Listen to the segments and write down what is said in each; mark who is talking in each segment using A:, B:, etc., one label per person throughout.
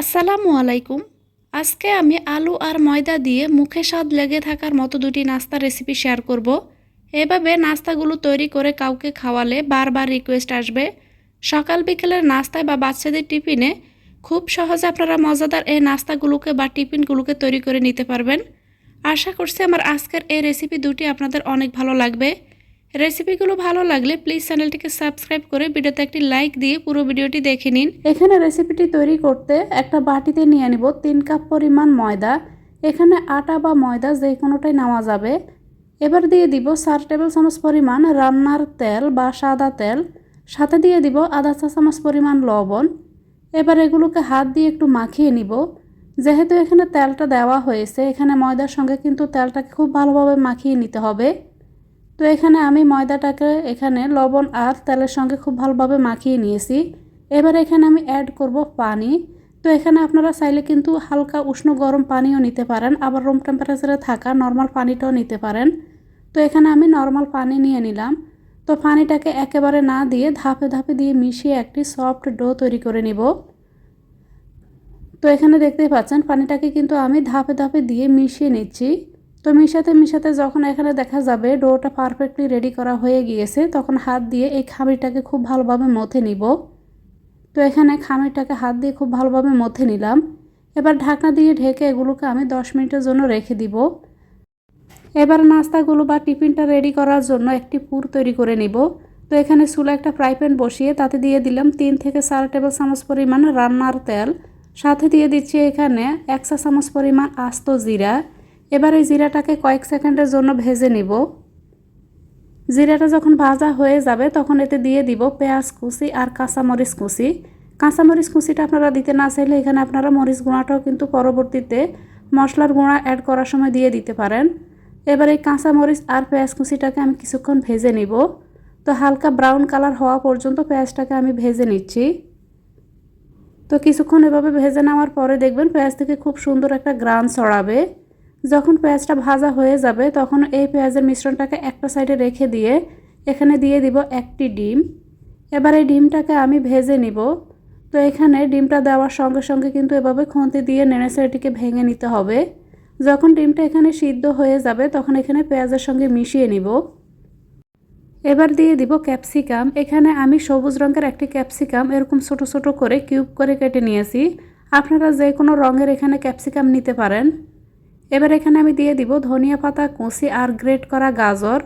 A: আসসালামু আলাইকুম। আজকে আমি আলু আর ময়দা দিয়ে মুখে স্বাদ লেগে থাকার মতো দুটি নাস্তা রেসিপি শেয়ার করব। এভাবে নাস্তাগুলো তৈরি করে কাউকে খাওয়ালে বারবার রিকোয়েস্ট আসবে। সকাল বিকেলের নাস্তায় বা বাচ্চাদের টিফিনে খুব সহজে আপনারা মজাদার এই নাস্তাগুলোকে বা টিফিনগুলোকে তৈরি করে নিতে পারবেন। আশা করছি আমার আজকের এই রেসিপি দুটি আপনাদের অনেক ভালো লাগবে। রেসিপিগুলো ভালো লাগলে প্লিজ চ্যানেলটিকে সাবস্ক্রাইব করে ভিডিওতে একটি লাইক দিয়ে পুরো ভিডিওটি দেখে নিন। এখানে রেসিপিটি তৈরি করতে একটা বাটিতে নিয়ে নিব তিন কাপ পরিমাণ ময়দা। এখানে আটা বা ময়দা যে কোনোটাই নেওয়া যাবে। এবার দিয়ে দিব চার টেবিল চামচ পরিমাণ রান্নার তেল বা সাদা তেল। সাথে দিয়ে দিব আধা চা চামচ পরিমাণ লবণ। এবার এগুলোকে হাত দিয়ে একটু মাখিয়ে নিব। যেহেতু এখানে তেলটা দেওয়া হয়েছে, এখানে ময়দার সঙ্গে কিন্তু তেলটাকে খুব ভালোভাবে মাখিয়ে নিতে হবে। তো এখানে আমি ময়দাটাকে, এখানে লবণ আর তেলের সঙ্গে খুব ভালোভাবে মাখিয়ে নিয়েছি। এবার এখানে আমি অ্যাড করব পানি। তো এখানে আপনারা চাইলে কিন্তু হালকা উষ্ণ গরম পানিও নিতে পারেন, আবার রুম টেম্পারেচারে থাকা নর্মাল পানিটাও নিতে পারেন। তো এখানে আমি নর্মাল পানি নিয়ে নিলাম। তো পানিটাকে একেবারে না দিয়ে ধাপে ধাপে দিয়ে মিশিয়ে একটি সফট ডো তৈরি করে নিব। তো এখানে দেখতেই পাচ্ছেন, পানিটাকে কিন্তু আমি ধাপে ধাপে দিয়ে মিশিয়ে নিচ্ছি। তো মিশাতে মিশাতে যখন এখানে দেখা যাবে ডোটা পারফেক্টলি রেডি করা হয়ে গিয়েছে, তখন হাত দিয়ে এই খামিরটাকে খুব ভালোভাবে মথে নিব। তো এখানে খামিরটাকে হাত দিয়ে খুব ভালোভাবে মথে নিলাম। এবার ঢাকনা দিয়ে ঢেকে এগুলোকে আমি দশ মিনিটের জন্য রেখে দিব। এবার নাস্তাগুলো বা টিফিনটা রেডি করার জন্য একটি পুর তৈরি করে নিব। তো এখানে চুলা একটা ফ্রাই প্যান বসিয়ে তাতে দিয়ে দিলাম তিন থেকে চার টেবিল চামচ পরিমাণ রান্নার তেল। সাথে দিয়ে দিচ্ছি এখানে এক চা চামচ পরিমাণ আস্ত জিরা। এবার এই জিরাটাকে কয়েক সেকেন্ডের জন্য ভেজে নিব। জিরাটা যখন ভাজা হয়ে যাবে, তখন এতে দিয়ে দিব পেঁয়াজ কুচি আর কাঁচামরিচ কুচি। কাঁচামরিচ কুচিটা আপনারা দিতে না চাইলে এখানে আপনারা মরিচ গুঁড়াটাও কিন্তু পরবর্তীতে মশলার গুঁড়া অ্যাড করার সময় দিয়ে দিতে পারেন। এবার এই কাঁচামরিচ আর পেঁয়াজ কুচিটাকে আমি কিছুক্ষণ ভেজে নিব। তো হালকা ব্রাউন কালার হওয়া পর্যন্ত পেঁয়াজটাকে আমি ভেজে নিচ্ছি। তো কিছুক্ষণ এভাবে ভেজে নেওয়ার পরে দেখবেন পেঁয়াজ থেকে খুব সুন্দর একটা গ্রান ছড়াবে। যখন পেঁয়াজটা ভাজা হয়ে যাবে, তখন এই পেঁয়াজের মিশ্রণটাকে একটা সাইডে রেখে দিয়ে এখানে দিয়ে দিব একটি ডিম। এবার এই ডিমটাকে আমি ভেজে নিব। তো এখানে ডিমটা দেওয়ার সঙ্গে সঙ্গে কিন্তু এভাবে খুঁতে দিয়ে নেড়েচেড়েটিকে ভেঙে নিতে হবে। যখন ডিমটা এখানে সিদ্ধ হয়ে যাবে, তখন এখানে পেঁয়াজের সঙ্গে মিশিয়ে নিব। এবার দিয়ে দিব ক্যাপসিকাম। এখানে আমি সবুজ রঙের একটি ক্যাপসিকাম এরকম ছোট ছোট করে কিউব করে কেটে নিয়েছি। আপনারা যে কোনো রঙের এখানে ক্যাপসিকাম নিতে পারেন। এবার এখানে আমি দিয়ে দিব ধনিয়া পাতা কুচি আর গ্রেট করা গাজর।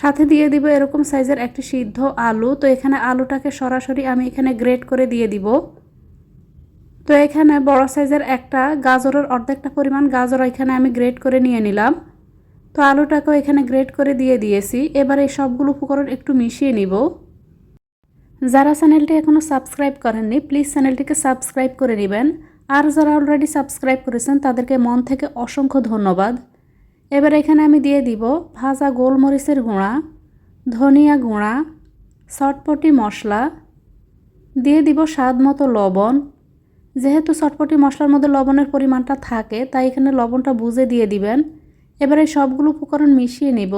A: সাথে দিয়ে দিব এরকম সাইজের একটি সিদ্ধ আলু। তো এখানে আলুটাকে সরাসরি আমি এখানে গ্রেট করে দিয়ে দিব। তো এখানে বড় সাইজের একটা গাজরের অর্ধেকটা পরিমাণ গাজর এখানে আমি গ্রেট করে নিয়ে নিলাম। তো আলুটাকেও এখানে গ্রেট করে দিয়ে দিয়েছি। এবার এই সবগুলো উপকরণ একটু মিশিয়ে নিব। যারা চ্যানেলটি এখনও সাবস্ক্রাইব করেননি, প্লিজ চ্যানেলটিকে সাবস্ক্রাইব করে নেবেন। আর যারা অলরেডি সাবস্ক্রাইব করেছেন, তাদেরকে মন থেকে অসংখ্য ধন্যবাদ। এবার এখানে আমি দিয়ে দিব ভাজা গোলমরিচের গুঁড়া, ধনিয়া গুঁড়া, চটপটি মশলা, দিয়ে দিব স্বাদ মতো লবণ। যেহেতু চটপটি মশলার মধ্যে লবণের পরিমাণটা থাকে, তাই এখানে লবণটা বুঝে দিয়ে দিবেন। এবারে সবগুলো উপকরণ মিশিয়ে নিব।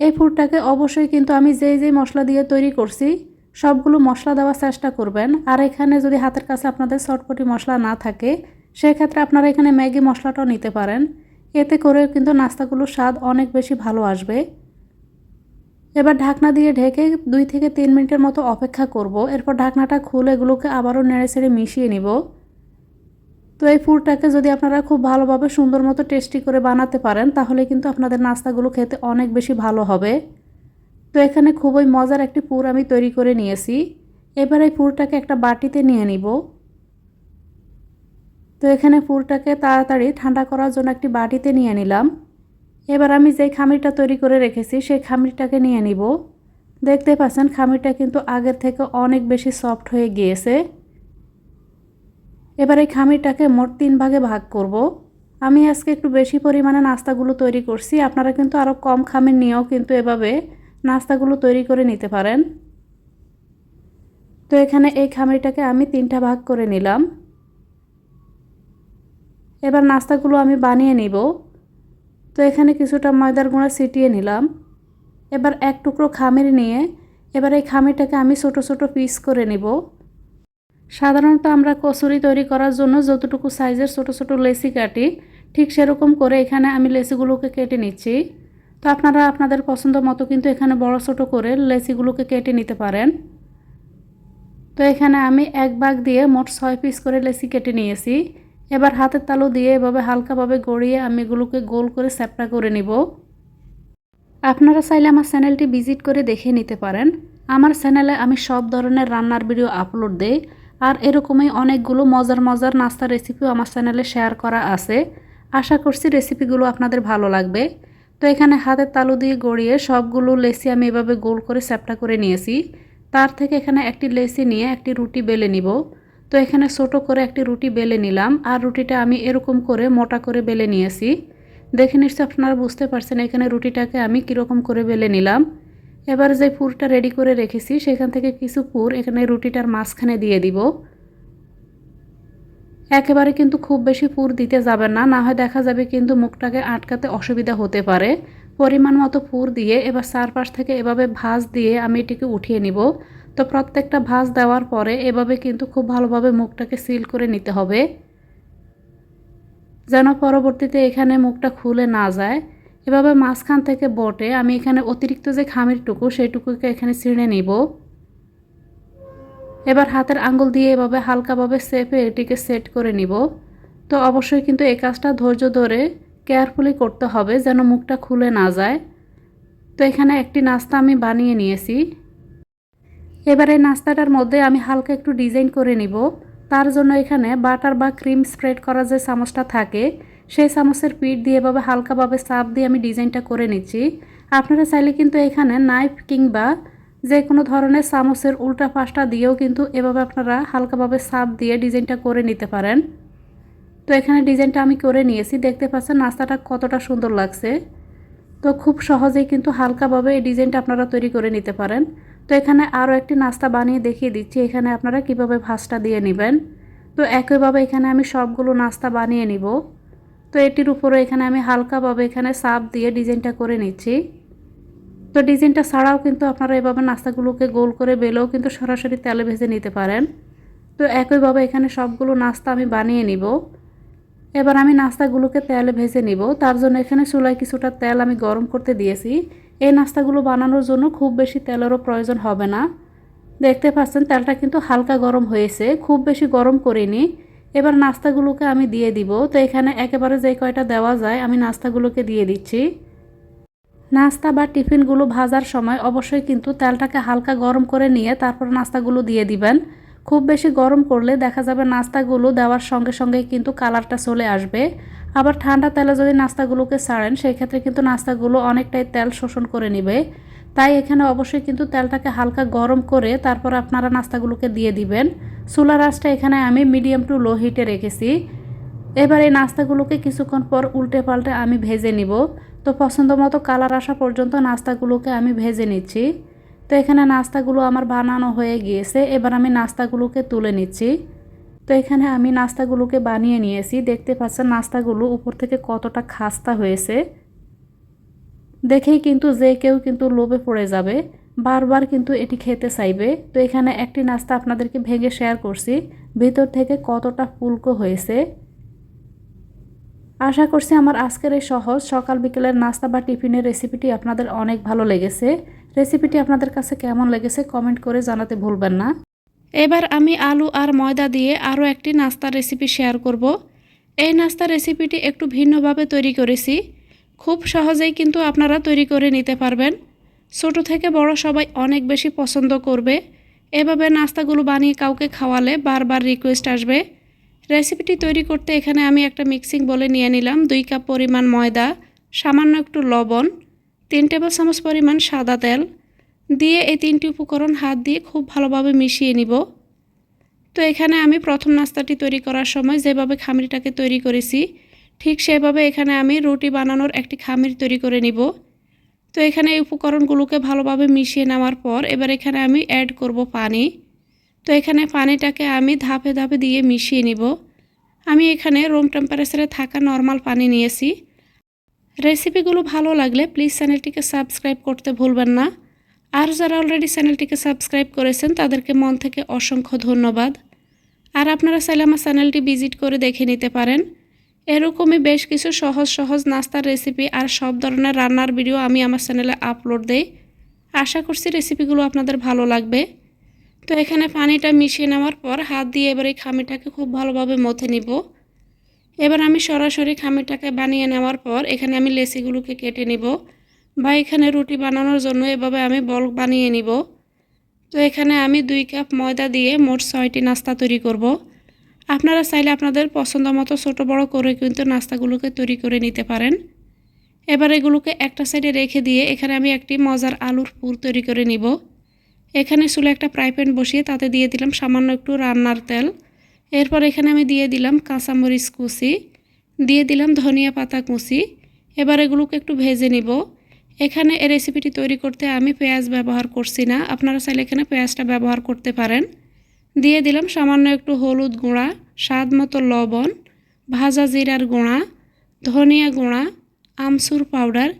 A: এই ফুডটাকে অবশ্যই কিন্তু আমি যেই যেই মশলা দিয়ে তৈরি করছি সবগুলো মশলা দেওয়ার চেষ্টা করবেন। আর এখানে যদি হাতের কাছে আপনাদের চটপটি মশলা না থাকে, সেক্ষেত্রে আপনারা এখানে ম্যাগি মশলাটাও নিতে পারেন। এতে করে কিন্তু নাস্তাগুলোর স্বাদ অনেক বেশি ভালো আসবে। এবার ঢাকনা দিয়ে ঢেকে দুই থেকে তিন মিনিটের মতো অপেক্ষা করব। এরপর ঢাকনাটা খুলে এগুলোকে আবারও নেড়ে ছেড়ে মিশিয়ে নিব। তো এই ফুডটাকে যদি আপনারা খুব ভালোভাবে সুন্দর মতো টেস্টি করে বানাতে পারেন, তাহলে কিন্তু আপনাদের নাস্তাগুলো খেতে অনেক বেশি ভালো হবে। তো এখানে খুবই মজার একটি পুর আমি তৈরি করে নিয়েছি। এবার এই পুরটাকে একটা বাটিতে নিয়ে নিব। তো এখানে পুরটাকে তাড়াতাড়ি ঠান্ডা করার জন্য একটি বাটিতে নিয়ে নিলাম। এবার আমি যেই খামিরটা তৈরি করে রেখেছি, সেই খামিরটাকে নিয়ে নিব। দেখতে পাচ্ছেন, খামিরটা কিন্তু আগের থেকে অনেক বেশি সফট হয়ে গিয়েছে। এবার এই খামিরটাকে মোট তিন ভাগে ভাগ করব। আমি আজকে একটু বেশি পরিমাণে নাস্তাগুলো তৈরি করছি। আপনারা কিন্তু আরও কম খামির নিয়েও কিন্তু এভাবে নাস্তাগুলো তৈরি করে নিতে পারেন। তো এখানে এই খামিরটাকে আমি তিনটা ভাগ করে নিলাম। এবার নাস্তাগুলো আমি বানিয়ে নিব। তো এখানে কিছুটা ময়দার গুঁড়া ছিটিয়ে নিলাম। এবার এক টুকরো খামির নিয়ে এবার এই খামিরটাকে আমি ছোট ছোট পিস করে নিব। সাধারণত আমরা কচুরি তৈরি করার জন্য যতটুকু সাইজের ছোট ছোট লেসি কাটি, ঠিক সেরকম করে এখানে আমি লেসিগুলোকে কেটে নিচ্ছি। তো আপনারা আপনাদের পছন্দ মতো কিন্তু এখানে বড় ছোট করে লেসিগুলোকে কেটে নিতে পারেন। তো এখানে আমি এক ভাগ দিয়ে মোট ছয় পিস করে লেসি কেটে নিয়েছি। এবার হাতের তালু দিয়ে এভাবে হালকাভাবে গড়িয়ে আমি এগুলোকে গোল করে স্যাপটা করে নিব। আপনারা চাইলে আমার চ্যানেলটি ভিজিট করে দেখে নিতে পারেন। আমার চ্যানেলে আমি সব ধরনের রান্নার ভিডিও আপলোড দেই। আর এরকমই অনেকগুলো মজার মজার নাস্তার রেসিপিও আমার চ্যানেলে শেয়ার করা আছে। আশা করছি রেসিপিগুলো আপনাদের ভালো লাগবে। তো এখানে হাতের তালু দিয়ে গড়িয়ে সবগুলো লেসি আমি এভাবে গোল করে স্যাপটা করে নিয়েছি। তার থেকে এখানে একটি লেসি নিয়ে একটি রুটি বেলে নিব। তো এখানে ছোট করে একটি রুটি বেলে নিলাম আর রুটিটা আমি এরকম করে মোটা করে বেলে নিয়েছি। দেখে নিশ্চয় আপনারা বুঝতে পারছেন এখানে রুটিটাকে আমি কীরকম করে বেলে নিলাম। এবার যে পুরটা রেডি করে রেখেছি, সেখান থেকে কিছু পুর এখানে রুটিটার মাঝখানে দিয়ে দিব। একেবারে কিন্তু খুব বেশি পুর দিতে যাবেন না। না হয় দেখা যাবে কিন্তু মুখটাকে আটকাতে অসুবিধা হতে পারে। পরিমাণ মতো পুর দিয়ে এবার চারপাশ থেকে এভাবে ভাঁজ দিয়ে আমি এটিকে উঠিয়ে নিব। তো প্রত্যেকটা ভাঁজ দেওয়ার পরে এভাবে কিন্তু খুব ভালোভাবে মুখটাকে সিল করে নিতে হবে। যেন পরবর্তীতে এখানে মুখটা খুলে না যায়। এভাবে মাঝখান থেকে বটে। আমি এখানে অতিরিক্ত যে খামিরটুকু, সেইটুকুকে এখানে ছিঁড়ে নিব। এবার হাতের আঙ্গুল দিয়ে এভাবে হালকাভাবে সেপে এটিকে সেট করে নিব। তো অবশ্যই কিন্তু এই কাজটা ধৈর্য ধরে কেয়ারফুলি করতে হবে যেন মুখটা খুলে না যায়। তো এখানে একটি নাস্তা আমি বানিয়ে নিয়েছি। এবার এই নাস্তাটার মধ্যে আমি হালকা একটু ডিজাইন করে নিব। তার জন্য এখানে বাটার বা ক্রিম স্প্রেড করা যে চামচটা থাকে, সেই চামচের পিঠ দিয়ে এভাবে হালকাভাবে চাপ দিয়ে আমি ডিজাইনটা করে নিচ্ছি। আপনারা চাইলে কিন্তু এখানে নাইফ কিংবা যে কোনো ধরনের চামচের উল্টা পাশটা দিয়েও কিন্তু এভাবে আপনারা হালকাভাবে সাপ দিয়ে ডিজাইনটা করে নিতে পারেন। তো এখানে ডিজাইনটা আমি করে নিয়েছি। দেখতে পাচ্ছেন নাস্তাটা কতটা সুন্দর লাগছে। তো খুব সহজেই কিন্তু হালকাভাবে এই ডিজাইনটা আপনারা তৈরি করে নিতে পারেন। তো এখানে আরও একটি নাস্তা বানিয়ে দেখিয়ে দিচ্ছি। এখানে আপনারা কীভাবে ভাজটা দিয়ে নেবেন। তো একইভাবে এখানে আমি সবগুলো নাস্তা বানিয়ে নিব। তো এটির উপরে এখানে আমি হালকাভাবে এখানে সাপ দিয়ে ডিজাইনটা করে নিচ্ছি। তো ডিজাইনটা ছাড়াও কিন্তু আপনারা এভাবে নাস্তাগুলোকে গোল করে বেলেও কিন্তু সরাসরি তেলে ভেজে নিতে পারেন। তো একইভাবে এখানে সবগুলো নাস্তা আমি বানিয়ে নিব। এবার আমি নাস্তাগুলোকে তেলে ভেজে নিব। তার জন্য এখানে চুলায় কিছুটা তেল আমি গরম করতে দিয়েছি। এই নাস্তাগুলো বানানোর জন্য খুব বেশি তেলেরও প্রয়োজন হবে না। দেখতে পাচ্ছেন তেলটা কিন্তু হালকা গরম হয়েছে, খুব বেশি গরম করিনি। এবার নাস্তাগুলোকে আমি দিয়ে দিব। তো এখানে একেবারে যে কয়টা দেওয়া যায় আমি নাস্তাগুলোকে দিয়ে দিচ্ছি। নাস্তা বা টিফিনগুলো ভাজার সময় অবশ্যই কিন্তু তেলটাকে হালকা গরম করে নিয়ে তারপর নাস্তাগুলো দিয়ে দিবেন। খুব বেশি গরম করলে দেখা যাবে নাস্তাগুলো দেওয়ার সঙ্গে সঙ্গে কিন্তু কালারটা চলে আসবে। আবার ঠান্ডা তেলে যদি নাস্তাগুলোকে ছাড়েন সেই ক্ষেত্রে কিন্তু নাস্তাগুলো অনেকটাই তেল শোষণ করে নেবে। তাই এখানে অবশ্যই কিন্তু তেলটাকে হালকা গরম করে তারপর আপনারা নাস্তাগুলোকে দিয়ে দিবেন। চুলার আঁচটা এখানে আমি মিডিয়াম টু লো হিটে রেখেছি। এবার এই নাস্তাগুলোকে কিছুক্ষণ পর উল্টে পাল্টে আমি ভেজে নিব। তো পছন্দ মতো কালার আসা পর্যন্ত নাস্তাগুলোকে আমি ভেজে নিচ্ছি। তো এখানে নাস্তাগুলো আমার বানানো হয়ে গিয়েছে, এবার আমি নাস্তাগুলোকে তুলে নিচ্ছি। তো এখানে আমি নাস্তাগুলোকে বানিয়ে নিয়েছি। দেখতে পাচ্ছেন নাস্তাগুলো উপর থেকে কতটা খাস্তা হয়েছে। দেখেই কিন্তু যে কেউ কিন্তু লোভে পড়ে যাবে, বারবার কিন্তু এটি খেতে চাইবে। তো এখানে একটি নাস্তা আপনাদেরকে ভেঙে শেয়ার করছি। ভিতর থেকে কতটা ফুলকো হয়েছে। আশা করছি আমার আজকের এই সহজ সকাল বিকেলের নাস্তা বা টিফিনের রেসিপিটি আপনাদের অনেক ভালো লেগেছে। রেসিপিটি আপনাদের কাছে কেমন লেগেছে কমেন্ট করে জানাতে ভুলবেন না। এবার আমি আলু আর ময়দা দিয়ে আরও একটি নাস্তার রেসিপি শেয়ার করব। এই নাস্তার রেসিপিটি একটু ভিন্নভাবে তৈরি করেছি। খুব সহজেই কিন্তু আপনারা তৈরি করে নিতে পারবেন। ছোট থেকে বড় সবাই অনেক বেশি পছন্দ করবে। এভাবে নাস্তাগুলো বানিয়ে কাউকে খাওয়ালে বারবার রিকোয়েস্ট আসবে। রেসিপিটি তৈরি করতে এখানে আমি একটা মিক্সিং বলে নিয়ে নিলাম দুই কাপ পরিমাণ ময়দা, সামান্য একটু লবণ, তিন টেবিল চামচ পরিমাণ সাদা তেল। দিয়ে এই তিনটি উপকরণ হাত দিয়ে খুব ভালোভাবে মিশিয়ে নিব। তো এখানে আমি প্রথম নাস্তাটি তৈরি করার সময় যেভাবে খামিরটাকে তৈরি করেছি, ঠিক সেভাবে এখানে আমি রুটি বানানোর একটি খামির তৈরি করে নিব। তো এখানে এই উপকরণগুলোকে ভালোভাবে মিশিয়ে নেওয়ার পর এবার এখানে আমি অ্যাড করব পানি। তো এখানে পানিটাকে আমি ধাপে ধাপে দিয়ে মিশিয়ে নিব। আমি এখানে রুম টেম্পারেচারে থাকা নর্মাল পানি নিয়েছি। রেসিপিগুলো ভালো লাগলে প্লিজ চ্যানেলটিকে সাবস্ক্রাইব করতে ভুলবেন না। আর যারা অলরেডি চ্যানেলটিকে সাবস্ক্রাইব করেছেন, তাদেরকে মন থেকে অসংখ্য ধন্যবাদ। আর আপনারা চাইলে আমার চ্যানেলটি ভিজিট করে দেখে নিতে পারেন। এরকমই বেশ কিছু সহজ সহজ নাস্তার রেসিপি আর সব ধরনের রান্নার ভিডিও আমি আমার চ্যানেলে আপলোড দেই। আশা করছি রেসিপিগুলো আপনাদের ভালো লাগবে। তো এখানে পানিটা মিশিয়ে নেওয়ার পর হাত দিয়ে এবার এই খামিটাকে খুব ভালোভাবে মথে নিব। এবার আমি সরাসরি খামিটাকে বানিয়ে নেওয়ার পর এখানে আমি লেসিগুলোকে কেটে নিব বা এখানে রুটি বানানোর জন্য এভাবে আমি বল বানিয়ে নিব। তো এখানে আমি দুই কাপ ময়দা দিয়ে মোট ছয়টি নাস্তা তৈরি করব। আপনারা চাইলে আপনাদের পছন্দ মতো ছোটো বড়ো করে কিন্তু নাস্তাগুলোকে তৈরি করে নিতে পারেন। এবার এগুলোকে একটা সাইডে রেখে দিয়ে এখানে আমি একটি মজার আলুর পুর তৈরি করে নিব। এখানে চুলে একটা ফ্রাই প্যান বসিয়ে তাতে দিয়ে দিলাম সামান্য একটু রান্নার তেল। এরপর এখানে আমি দিয়ে দিলাম কাঁচামরিচ কুচি, দিয়ে দিলাম ধনিয়া পাতা কুচি। এবার এগুলোকে একটু ভেজে নিব। এখানে এই রেসিপিটি তৈরি করতে আমি পেঁয়াজ ব্যবহার করছি না, আপনারা চাইলে এখানে পেঁয়াজটা ব্যবহার করতে পারেন। দিয়ে দিলাম সামান্য একটু হলুদ গুঁড়া, স্বাদ মতো লবণ, ভাজা জিরার গুঁড়া, ধনিয়া গুঁড়া আমসুর পাউডার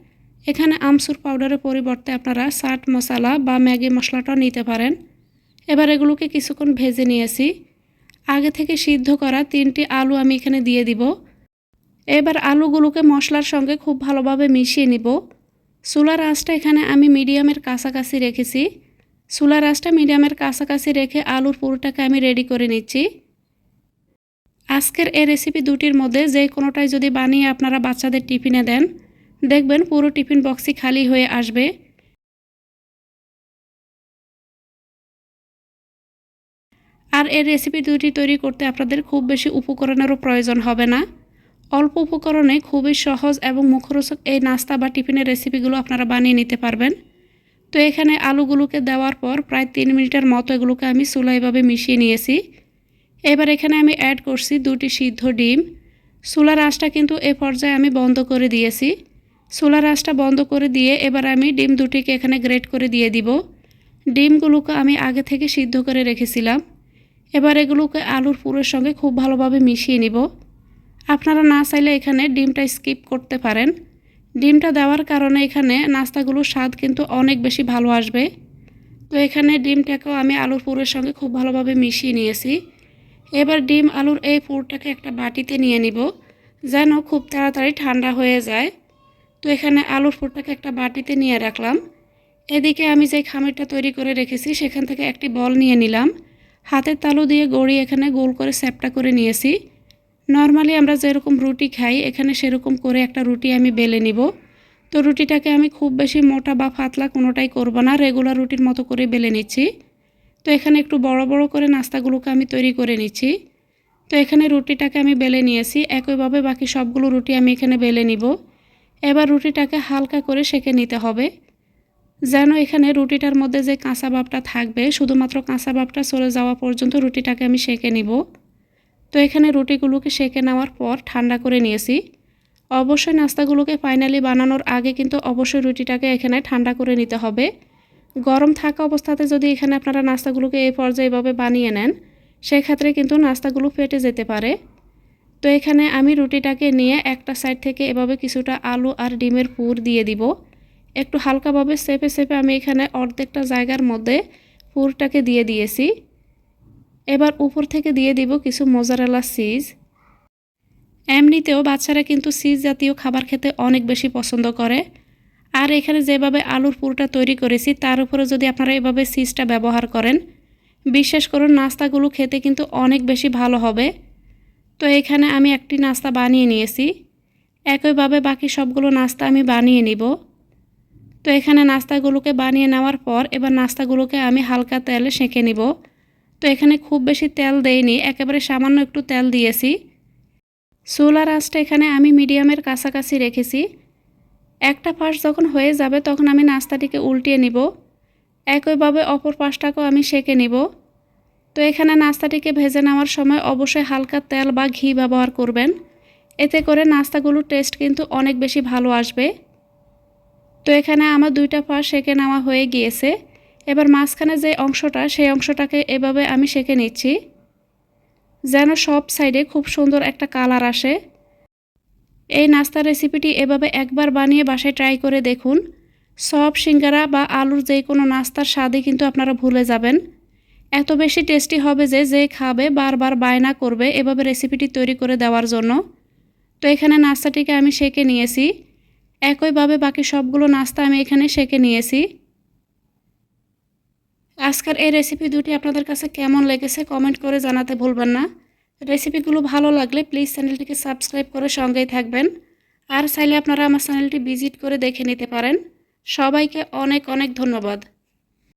A: এখানে আমসুর পাউডারের পরিবর্তে আপনারা চাট মশলা বা ম্যাগি মশলাটাও নিতে পারেন। এবার এগুলোকে কিছুক্ষণ ভেজে নিয়েছি। আগে থেকে সিদ্ধ করা তিনটি আলু আমি এখানে দিয়ে দিব। এবার আলুগুলোকে মশলার সঙ্গে খুব ভালোভাবে মিশিয়ে নিব। চুলার আঁচটা এখানে আমি মিডিয়ামের কাছাকাছি রেখেছি। চুলার আঁচটা মিডিয়ামের কাছাকাছি রেখে আলুর পুরোটাকে আমি রেডি করে নিচ্ছি। আজকের এই রেসিপি দুটির মধ্যে যে কোনোটাই যদি বানিয়ে আপনারা বাচ্চাদের টিফিনে দেন দেখবেন পুরো টিফিন বক্সই খালি হয়ে আসবে। আর এই রেসিপি দুটি তৈরি করতে আপনাদের খুব বেশি উপকরণেরও প্রয়োজন হবে না। অল্প উপকরণে খুবই সহজ এবং মুখরোচক এই নাস্তা বা টিফিনের রেসিপিগুলো আপনারা বানিয়ে নিতে পারবেন। তো এখানে আলুগুলোকে দেওয়ার পর প্রায় তিন মিনিটের মতো এগুলোকে আমি চুলাইভাবে মিশিয়ে নিয়েছি। এবার এখানে আমি অ্যাড করছি দুটি সিদ্ধ ডিম। চুলার আঁচটা কিন্তু এ পর্যায়ে আমি বন্ধ করে দিয়েছি। চুলার আঁচটা বন্ধ করে দিয়ে এবার আমি ডিম দুটিকে এখানে গ্রেট করে দিয়ে দিব। ডিমগুলোকে আমি আগে থেকে সিদ্ধ করে রেখেছিলাম। এবার এগুলোকে আলুর পুরের সঙ্গে খুব ভালোভাবে মিশিয়ে নিব। আপনারা না চাইলে এখানে ডিমটা স্কিপ করতে পারেন। ডিমটা দেওয়ার কারণে এখানে নাস্তাগুলোর স্বাদ কিন্তু অনেক বেশি ভালো আসবে। তো এখানে ডিমটাকেও আমি আলুর পুরের সঙ্গে খুব ভালোভাবে মিশিয়ে নিয়েছি। এবার ডিম আলুর এই পুরটাকে একটা বাটিতে নিয়ে নিব, যেন খুব তাড়াতাড়ি ঠান্ডা হয়ে যায়। তো এখানে আলুর পুরটাকে একটা বাটিতে নিয়ে রাখলাম। এদিকে আমি যে খামিরটা তৈরি করে রেখেছি, সেখান থেকে একটি বল নিয়ে নিলাম। হাতের তালু দিয়ে গড়ি এখানে গোল করে স্যাপটা করে নিয়েছি। নর্মালি আমরা যেরকম রুটি খাই, এখানে সেরকম করে একটা রুটি আমি বেলে নিব। তো রুটিটাকে আমি খুব বেশি মোটা বা ফাতলা কোনোটাই করব না রেগুলার রুটির মতো করে বেলে নিচ্ছি। তো এখানে একটু বড় বড় করে নাস্তাগুলোকে আমি তৈরি করে নিচ্ছি। তো এখানে রুটিটাকে আমি বেলে নিয়েছি, একইভাবে বাকি সবগুলো রুটি আমি এখানে বেলে নিব। এবার রুটিটাকে হালকা করে সেঁকে নিতে হবে। যেন এখানে রুটিটার মধ্যে যে কাঁচা ভাবটা থাকবে, শুধুমাত্র কাঁচা ভাবটা চলে যাওয়া পর্যন্ত রুটিটাকে আমি সেঁকে নিব। তো এখানে রুটিগুলোকে সেঁকে নেওয়ার পর ঠান্ডা করে নিয়েছি। অবশ্যই নাস্তাগুলোকে ফাইনালি বানানোর আগে কিন্তু অবশ্যই রুটিটাকে এখানে ঠান্ডা করে নিতে হবে। গরম থাকা অবস্থাতে যদি এখানে আপনারা নাস্তাগুলোকে এই পর্যায়ে এভাবে বানিয়ে নেন, সেক্ষেত্রে কিন্তু নাস্তাগুলো ফেটে যেতে পারে। তো এখানে আমি রুটিটাকে নিয়ে একটা সাইড থেকে এভাবে কিছুটা আলু আর ডিমের পুর দিয়ে দিব। একটু হালকাভাবে সেপে সেপে আমি এখানে অর্ধেকটা জায়গার মধ্যে পুরটাকে দিয়ে দিয়েছি। এবার উপর থেকে দিয়ে দিব কিছু মোজারেলা সিজ এমনিতেও বাচ্চারা কিন্তু সিজ জাতীয় খাবার খেতে অনেক বেশি পছন্দ করে। আর এখানে যেভাবে আলুর পুরটা তৈরি করেছি, তার উপরে যদি আপনারা এভাবে সিজটা ব্যবহার করেন, বিশ্বাস করুন, নাস্তাগুলো খেতে কিন্তু অনেক বেশি ভালো হবে। তো এখানে আমি একটি নাস্তা বানিয়ে নিয়েছি। একইভাবে বাকি সবগুলো নাস্তা আমি বানিয়ে নিব। তো এখানে নাস্তাগুলোকে বানিয়ে নেওয়ার পর এবার নাস্তাগুলোকে আমি হালকা তেলে সেঁকে নিব। তো এখানে খুব বেশি তেল দেইনি, একেবারে সামান্য একটু তেল দিয়েছি। সোলার আঁচটা এখানে আমি মিডিয়ামের কাছাকাছি রেখেছি। একটা পাশ যখন হয়ে যাবে তখন আমি নাস্তাটিকে উল্টিয়ে নিব। একইভাবে অপর পাশটাকেও আমি সেঁকে নিব। তো এখানে নাস্তাটিকে ভেজে নেওয়ার সময় অবশ্যই হালকা তেল বা ঘি ব্যবহার করবেন। এতে করে নাস্তাগুলোর টেস্ট কিন্তু অনেক বেশি ভালো আসবে। তো এখানে আমার দুইটা পাশ সেঁকে নেওয়া হয়ে গিয়েছে। এবার মাঝখানে যে অংশটা, সেই অংশটাকে এভাবে আমি সেঁকে নিচ্ছি। যেন সব সাইডে খুব সুন্দর একটা কালার আসে। এই নাস্তার রেসিপিটি এভাবে একবার বানিয়ে বাসায় ট্রাই করে দেখুন। সব সিঙ্গারা বা আলুর যে কোনো নাস্তার স্বাদই কিন্তু আপনারা ভুলে যাবেন। এত বেশি টেস্টি হবে যে যে খাবে বারবার বায়না করবে এভাবে রেসিপিটি তৈরি করে দেওয়ার জন্য। তো এখানে নাস্তাটিকে আমি সেঁকে নিয়েছি। একইভাবে বাকি সবগুলো নাস্তা আমি এখানে সেঁকে নিয়েছি। আজকের এই রেসিপি দুটি আপনাদের কাছে কেমন লেগেছে কমেন্ট করে জানাতে ভুলবেন না। রেসিপিগুলো ভালো লাগলে প্লিজ চ্যানেলটিকে সাবস্ক্রাইব করে সঙ্গেই থাকবেন। আর চাইলে আপনারা আমার চ্যানেলটি ভিজিট করে দেখে নিতে পারেন। সবাইকে অনেক অনেক ধন্যবাদ।